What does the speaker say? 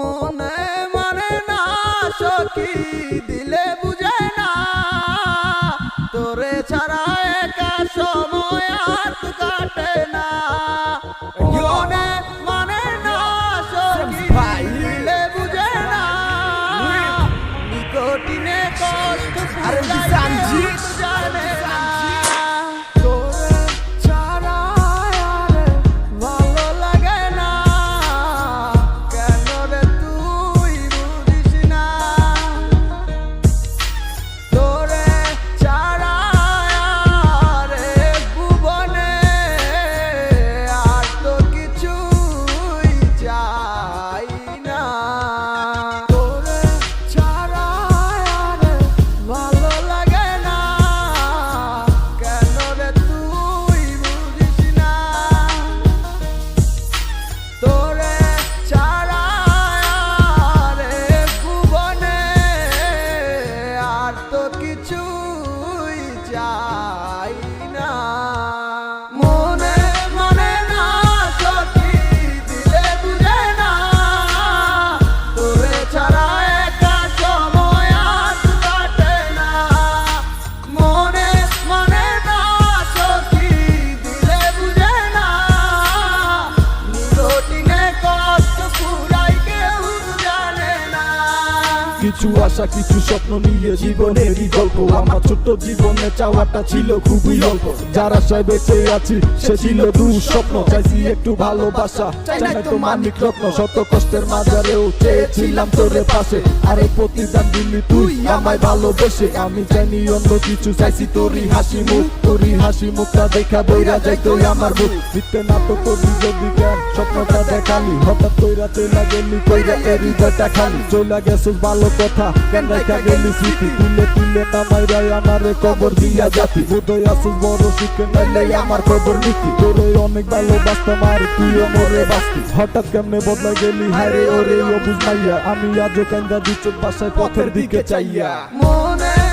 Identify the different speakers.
Speaker 1: মনে মানে না সখী দিলে বুঝে না। তোরে ছাড়া একা সময় আর কাটে না। মনে মানে না সখী দিলে বুঝে না। নিকটিনে কষ্ট
Speaker 2: আরে
Speaker 1: ফুরাইতে
Speaker 2: কিছু আশা, কিছু স্বপ্ন নিয়ে জীবনেরই গল্প। আমার ছোট্ট জীবনে চাওয়াটা ছিল খুবই অল্প। যারা সবাই বেঁচে আছি, সে ছিল দু স্বপ্ন চাইছি একটু ভালোবাসা, চাই তো মানিক রত্ন। শত কষ্টের মাঝারেও চেয়েছিলাম তোরে পাশে। আরে প্রতিদান দিলি তুই আমায় ভালোবেসে। আমি জানি অন্য কিছু, চাইছি তোরই হাসি মুখ। তোরই হাসি মুখটা দেখা বইরা আমার করবি যদি জ্ঞান স্বপ্নটা দেখালি। হঠাৎ কইরা চইলা গেলি, কইরা এর খালি। চইলা গেছিস ভালো কথা কেন রেখা গেলি স্মৃতি তুলে তুলে নামাই রাই আমার কবর দিয়া জাতি বোধই আসিস বড় শিখে নাইলে আমার কবর নীতি তোরে অনেক ভালোবাসতাম, আর তুইও মরে বাসতি হঠাৎ কেমনে বদলা গেলি? হারে ওরে ও বুঝাইয়া আমি আজও কান্দা দিচ্ছ বাসায় পথের দিকে চাইয়া।
Speaker 1: মনে